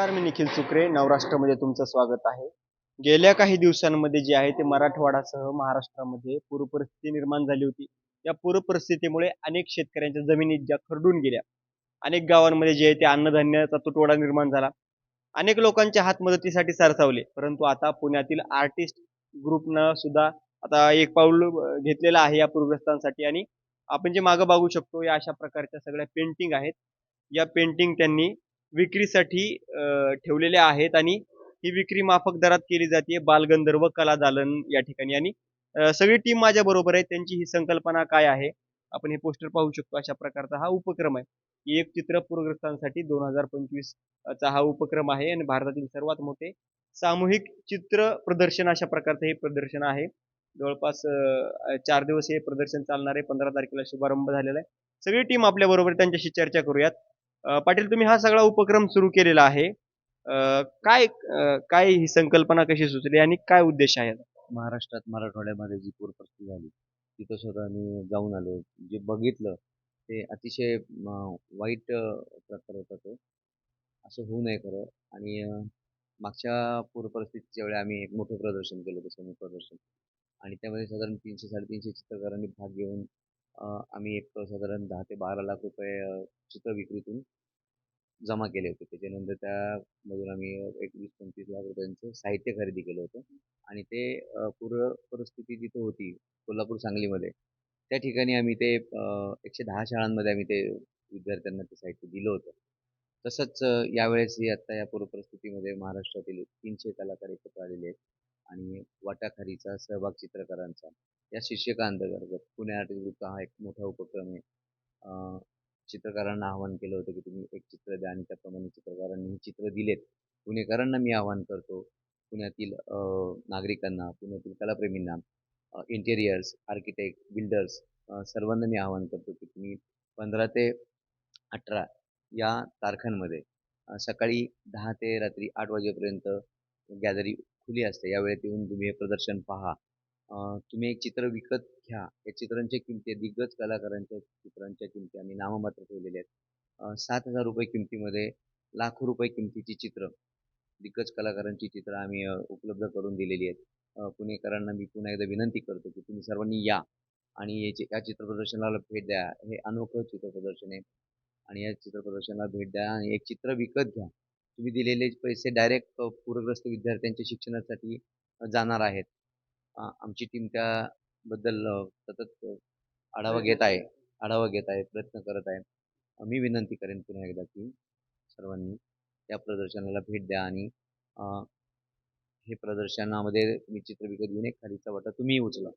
नमस्कार मी निखिल सुक्रे. नवराष्ट्रामध्ये तुमचं स्वागत आहे. गेल्या काही दिवसांमध्ये जे आहे ते मराठवाडासह महाराष्ट्रामध्ये पूरपरिस्थिती निर्माण झाली होती. या पूरपरिस्थितीमुळे अनेक शेतकऱ्यांच्या जमिनी ज्या खरडून गेल्या. अनेक गावांमध्ये जे आहे ते अन्नधान्याचा तुटवडा निर्माण झाला. अनेक लोकांच्या हात मदतीसाठी सरसावले. परंतु आता पुण्यातील आर्टिस्ट ग्रुपनं सुद्धा आता एक पाऊल घेतलेलं आहे या पूरग्रस्तांसाठी. आणि आपण जे मागं बघू शकतो या अशा प्रकारच्या सगळ्या पेंटिंग आहेत. या पेंटिंग त्यांनी विक्रीसाठी ठेवलेल्या आहेत आणि ही विक्री माफक दरात केली जाते. बालगंधर्व कला दालन या ठिकाणी. आणि सगळी टीम माझ्या बरोबर आहे. त्यांची ही संकल्पना काय आहे? आपण हे पोस्टर पाहू शकतो. अशा प्रकारचा हा उपक्रम आहे. एक चित्र पूरग्रस्तांसाठी दोन हजार पंचवीस चा हा उपक्रम आहे आणि भारतातील सर्वात मोठे सामूहिक चित्र प्रदर्शन अशा प्रकारचं हे प्रदर्शन आहे. जवळपास चार दिवस हे प्रदर्शन चालणार आहे. पंधरा तारखेला शुभारंभ झालेला आहे. सगळी टीम आपल्या बरोबर त्यांच्याशी चर्चा करूयात. पाटील तुम्ही हा सगळा उपक्रम सुरू केलेला आहे. काय काय ही संकल्पना कशी सुचली आणि काय उद्देश आहे? महाराष्ट्रात मराठवाड्यामध्ये जी पूरपरिस्थिती झाली तिथं स्वतः मी जाऊन आलो. जे बघितलं ते अतिशय वाईट प्रकार होता तो. असं होऊ नये खरं. आणि मागच्या पूरपरिस्थितीच्या वेळी आम्ही एक मोठं प्रदर्शन केलं होतं समूह प्रदर्शन. आणि त्यामध्ये साधारण तीनशे साडेतीनशे चित्रकारांनी भाग घेऊन आम्ही एक साधारण दहा ते बारा लाख रुपये चित्र विक्रीतून जमा केले होते. त्याच्यानंतर त्यामधून आम्ही एक वीस पंचवीस लाख रुपयांचं साहित्य खरेदी केलं होतं. आणि ते पूर परिस्थिती जिथं होती कोल्हापूर सांगलीमध्ये त्या ठिकाणी आम्ही ते एकशे दहा शाळांमध्ये आम्ही ते विद्यार्थ्यांना ते साहित्य दिलं होतं. तसंच यावेळेस यावेळेसही आत्ता या पूर परिस्थितीमध्ये महाराष्ट्रातील तीनशे कलाकार एकत्र आलेले आहेत. आणि वाटाखारीचा सहभाग चित्रकारांचा. या शीर्षकाअंतर्गत पुणे आर्टिस्ट ग्रुपचा हा एक मोठा उपक्रम आहे. चित्रकारांना आवाहन केलं होतं की तुम्ही एक चित्र द्या आणि त्याप्रमाणे चित्रकारांनी ही चित्र दिलेत. पुणेकरांना मी आवाहन करतो पुण्यातील नागरिकांना पुण्यातील कलाप्रेमींना इंटेरियर्स आर्किटेक्ट बिल्डर्स सर्वांना मी आवाहन करतो की तुम्ही पंधरा ते अठरा या तारखांमध्ये सकाळी दहा ते रात्री आठ वाजेपर्यंत गॅलरी खुली असते. या वेळेत येऊन तुम्ही हे प्रदर्शन पहा. तुम्ही एक चित्र विकत घ्या. या चित्रांच्या किमती दिग्गज कलाकारांच्या चित्रांच्या किमती आम्ही नाममात्र ठेवलेल्या आहेत. सात हजार रुपये किमतीमध्ये लाखो रुपये किमतीची चित्र दिग्गज कलाकारांची चित्र आम्ही उपलब्ध करून दिलेली आहेत. पुणेकरांना मी पुन्हा एकदा विनंती करतो की तुम्ही सर्वांनी या आणि याचे या चित्र प्रदर्शनाला भेट द्या. हे अनोखं चित्रप्रदर्शन आहे. आणि या चित्र प्रदर्शनाला भेट द्या आणि एक चित्र विकत घ्या. तुम्ही दिलेले पैसे डायरेक्ट पूरग्रस्त विद्यार्थ्यांच्या शिक्षणासाठी जाणार आहेत. आमची टीम त्याबद्दल सतत आढावा घेत आहे. आढावा घेत आहे प्रयत्न करत आहे. मी विनंती करेन पुन्हा एकदा की सर्वांनी त्या प्रदर्शनाला भेट द्या आणि हे प्रदर्शनामध्ये तुम्ही चित्र विकत घेऊन एक खालीचा वाटा तुम्ही उचला.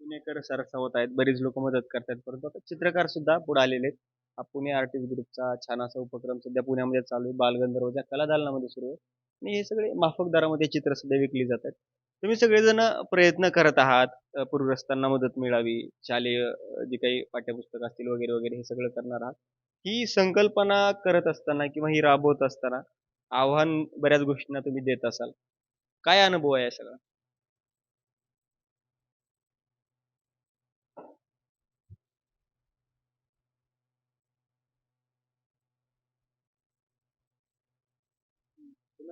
पुणेकर सरसावत आहेत. बरीच लोक मदत करतात. परंतु आता चित्रकार सुद्धा पुढे आलेले आहेत. हा पुणे आर्टिस्ट ग्रुपचा छान असा उपक्रम सध्या पुण्यामध्ये चालू आहे. बालगंधर्वच्या कला दालनामध्ये सुरू आहे. आणि हे सगळे माफक दरामध्ये चित्र सध्या विकली जातात तुम्ही सगळेजण प्रयत्न करत आहात पूरग्रस्तांना मदत मिळावी शालेय जी जे काही पाठ्यपुस्तक असतील वगैरे वगैरे हे सगळं करणार आहात. ही संकल्पना करत असताना किंवा ही राबवत असताना आव्हान बऱ्याच गोष्टींना तुम्ही देत असाल. काय अनुभव आहे या सगळा?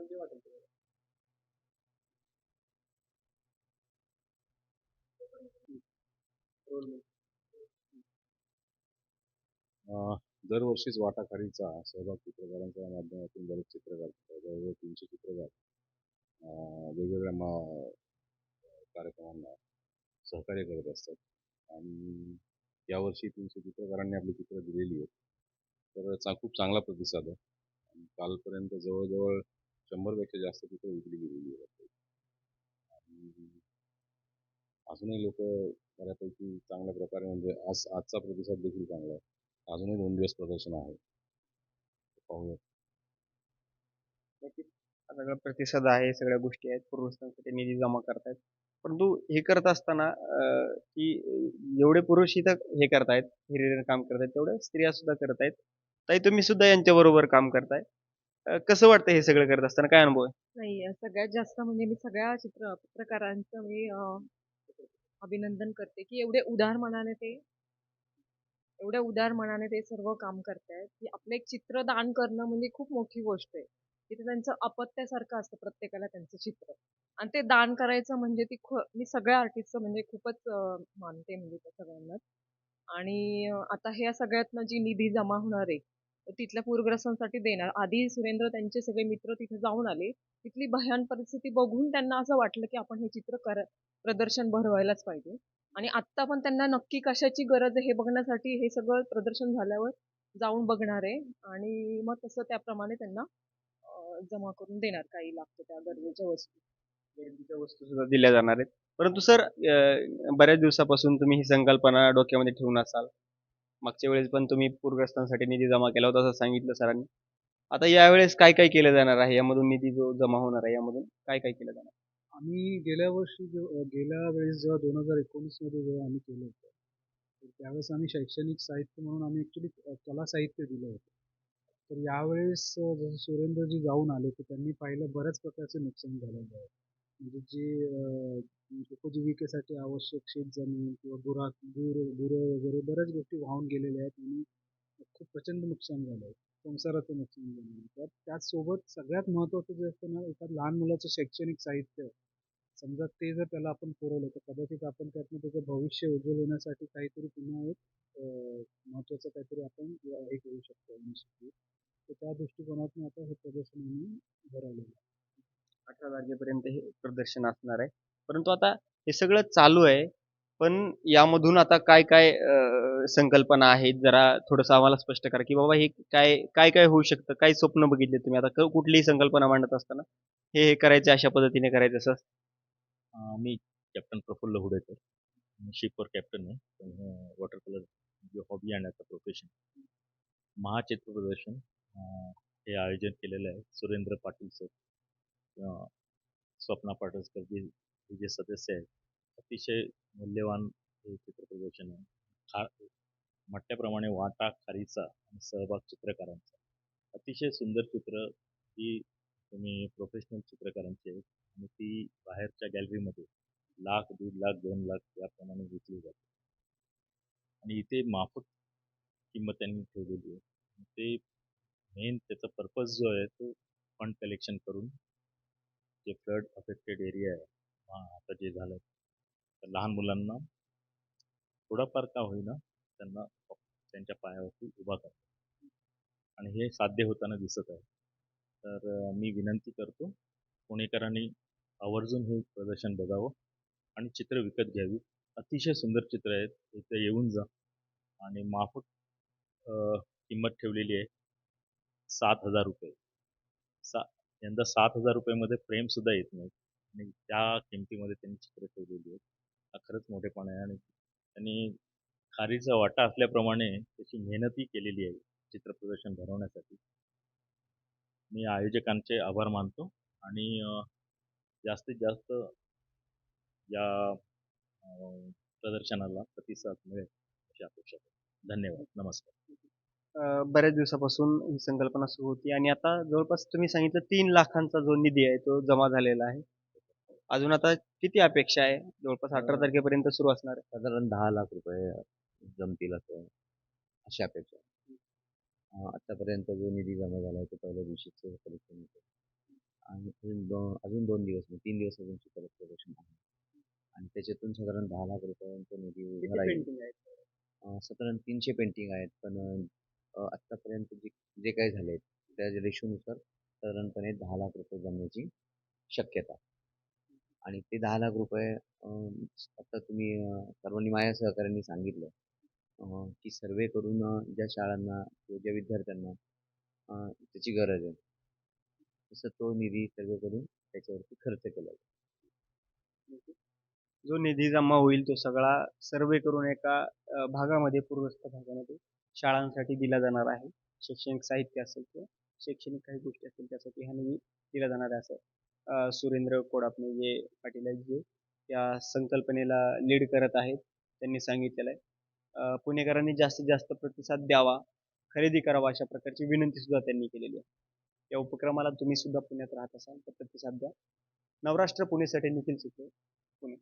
तुला वाटेल अं, दरवर्षीच वाटाखारीचा सहभाग चित्रकारांच्या माध्यमातून बरेच चित्रकार जवळजवळ तीनशे चित्रकार अं, वेगवेगळ्या मा कार्यक्रमांना सहकार्य करत असतात. आणि यावर्षी तीनशे चित्रकारांनी आपली चित्र दिलेली आहेत. तर चा खूप चांगला प्रतिसाद आहे. आणि कालपर्यंत जवळजवळ शंभरपेक्षा जास्त तिथे विकली गेलेली आहे. आणि अजूनही लोक बऱ्यापैकी चांगल्या प्रकारे म्हणजे आज आजचा प्रतिसाद देखील चांगला आहे. अजूनही दोन दिवस प्रदर्शन आहे. पाहूया. नक्कीच. हा सगळा प्रतिसाद आहे सगळ्या गोष्टी आहेत पूर्वस्थांसाठी निधी जमा करतायत. परंतु हे करत असताना अं, की एवढे पुरुष इथं हे करतायत हिरिरीने काम करतायत तेवढे स्त्रिया सुद्धा करतायत. ताई तुम्ही सुद्धा यांच्या बरोबर काम करताय. कसं वाटतं हे सगळं करत असताना? काय अनुभव आहे? नाही अ, सगळ्यात जास्त म्हणजे मी सगळ्या चित्र पत्रकारांचं मी अ, अभिनंदन करते की एवढे उदार मनाने ते एवढ्या उदार मनाने ते सर्व काम करतायत की आपलं एक चित्र दान करणं म्हणजे खूप मोठी गोष्ट आहे. तिथे त्यांचं अपत्यासारखं असतं प्रत्येकाला त्यांचं चित्र. आणि ते दान करायचं म्हणजे ती खू मी सगळ्या आर्टिस्टचं म्हणजे खूपच मानते म्हणजे त्या सगळ्यांनाच. आणि आता ह्या सगळ्यातनं जी निधी जमा होणार आहे तिथल्या पूरग्रस्तांसाठी देणार. आधी सुरेंद्र त्यांचे सगळे मित्र तिथे जाऊन आले. तिथली भयान परिस्थिती बघून त्यांना असं वाटलं की आपण हे चित्र कर प्रदर्शन भरवायलाच पाहिजे. आणि आत्ता पण त्यांना नक्की कशाची गरज आहे हे बघण्यासाठी हे सगळं प्रदर्शन झाल्यावर जाऊन बघणार आहे. आणि मग तसं त्याप्रमाणे त्यांना जमा करून देणार काही लागतं त्या गरजेच्या वस्तू. गरजेच्या वस्तू सुद्धा दिल्या जाणार आहेत. परंतु सर बऱ्याच दिवसापासून तुम्ही ही संकल्पना डोक्यामध्ये ठेवून असाल. मागच्या वेळेस पण तुम्ही पूरग्रस्तांसाठी निधी जमा केला होता असं सांगितलं सरांनी. आता यावेळेस काय काय केलं जाणार आहे? यामधून निधी जो जमा होणार आहे यामधून काय काय केलं जाणार? आम्ही गेल्या वर्षी जेव्हा गेल्या वेळेस जेव्हा दोन हजार एकोणीसमध्ये जेव्हा आम्ही केलं होतं तर त्यावेळेस आम्ही शैक्षणिक साहित्य म्हणून आम्ही ॲक्च्युली कला साहित्य दिलं होतं. तर यावेळेस जसं सुरेंद्रजी जाऊन आले तर त्यांनी पाहिलं बऱ्याच प्रकारचं नुकसान झालेलं आहे. म्हणजे जे उपजीविकेसाठी आवश्यक शेतजमीन किंवा गुरा गुर गुरं वगैरे बऱ्याच गोष्टी वाहून गेलेल्या आहेत आणि खूप प्रचंड नुकसान झालं आहे. संसाराचं नुकसान झालं आहे. तर त्याचसोबत सगळ्यात महत्त्वाचं जे असतं ना एका लहान मुलाचं शैक्षणिक साहित्य समजा ते जर त्याला आपण पुरवलं तर कदाचित आपण त्यातनं त्याचं भविष्य उज्ज्वल होण्यासाठी काहीतरी पुन्हा एक महत्त्वाचं काहीतरी आपण हे करू शकतो तर त्या दृष्टिकोनातून आता हे प्रदर्शन आम्ही भरवलेलं आहे. अठरा तारखेपर्यंत हे प्रदर्शन असणार आहे. परंतु आता हे सगळं चालू आहे. पण यामधून आता काय काय संकल्पना आहेत? जरा थोडंसं आम्हाला स्पष्ट करा की बाबा हे काय काय काय होऊ शकतं? काय स्वप्न बघितले तुम्ही? आता क- कुठलीही संकल्पना मांडत असताना हे हे करायचे अशा पद्धतीने करायचं असं मी कॅप्टन प्रफुल्ल हुडेकर. शिपवर कॅप्टन आहे. पण वॉटर कलर जो हॉबी आणण्याचं प्रोफेशन. महाचित्र प्रदर्शन हे आयोजन केलेलं आहे सुरेंद्र पाटील सर. स्वप्ना पाटसकर जी हे जे सदस्य आहेत अतिशय मूल्यवान हे चित्र प्रदर्शन आहे. खा म्हटल्याप्रमाणे वाटा खारीचा आणि सहभाग चित्रकारांचा. अतिशय सुंदर चित्र ही तुम्ही प्रोफेशनल चित्रकारांची आहेत आणि ती बाहेरच्या गॅलरीमध्ये लाख दीड लाख दोन लाख याप्रमाणे विकली जाते. आणि इथे माफक किंमत त्यांनी ठेवलेली आहे. ते मेन त्याचा पर्पज जो आहे तो फंड कलेक्शन करून जे फ्लड अफेक्टेड एरिया आहे हा, आता जे झालं तर लहान मुलांना थोडाफार का होईना त्यांना त्यांच्या पायावरती उभा करतो आणि हे साध्य होताना दिसत आहे. तर मी विनंती करतो पुणेकरांनी आवर्जून हे प्रदर्शन बघावं आणि चित्र विकत घ्यावी. अतिशय सुंदर चित्र आहेत. इथे येऊन जा. आणि माफक किंमत ठेवलेली आहे सात हजार रुपये. सा यंदा सात हजार रुपयामध्ये फ्रेमसुद्धा येत नाहीत. आणि त्या किमतीमध्ये त्यांनी चित्र ठेवलेली आहेत. हा खरंच मोठेपणा आहे. आणि त्यांनी खारीचा वाटा असल्याप्रमाणे त्याची मेहनतही केलेली आहे चित्र प्रदर्शन भरवण्यासाठी मी आयोजकांचे आभार मानतो. आणि जास्तीत जास्त या प्रदर्शनाला प्रतिसाद मिळेल अशी अपेक्षा करतो धन्यवाद. नमस्कार. बऱ्याच दिवसापासून ही संकल्पना सुरू होती आणि आता जवळपास तुम्ही सांगितलं तीन लाखांचा जो निधी आहे तो जमा झालेला आहे. अजून आता किती अपेक्षा आहे? जवळपास अठरा तारखेपर्यंत सुरू असणार आहे. साधारण दहा लाख रुपये जमतील असं अशी अपेक्षा आहे. आतापर्यंत जो निधी जमा झाला आहे तो पहिल्या दिवशीच कलेक्शन होतं आणि अजून दोन अजून दोन दिवस म्हणजे तीन दिवस अजून कलेक्ट प्रदर्शन आहे. आणि त्याच्यातून साधारण दहा लाख रुपयांचा निधी उभा राहील साधारण तीनशे पेंटिंग आहेत पण आत्तापर्यंत जे जे काही झाले त्या रेशोनुसार साधारणपणे दहा लाख रुपये जमण्याची शक्यता. आणि ते दहा लाख रुपये आता तुम्ही सर्वांनी माझ्या सहकाऱ्यांनी सांगितलं की सर्वे करून ज्या शाळांना किंवा ज्या विद्यार्थ्यांना त्याची गरज आहे. तसं तो निधी सर्वे करून त्याच्यावरती खर्च केला. जो निधी जमा होईल तो सगळा सर्वे करून एका भागामध्ये पूर्वस्त भागामध्ये शाळांसाठी दिला जाणार आहे. शैक्षणिक साहित्य असेल किंवा शैक्षणिक काही गोष्टी असतील त्यासाठी हा निधी दिला जाणार आहे असं सुरेंद्र कोडापणे जे पाटील आहेत जे या संकल्पनेला लीड करत आहेत त्यांनी सांगितलेलं आहे. पुणेकरांनी जास्तीत जास्त प्रतिसाद द्यावा खरेदी करावा अशा प्रकारची विनंती सुद्धा त्यांनी केलेली आहे. या उपक्रमाला तुम्ही सुद्धा पुण्यात राहत असाल तर प्रतिसाद द्या. नवराष्ट्र पुणेसाठी निखिल चित्रे पुणे.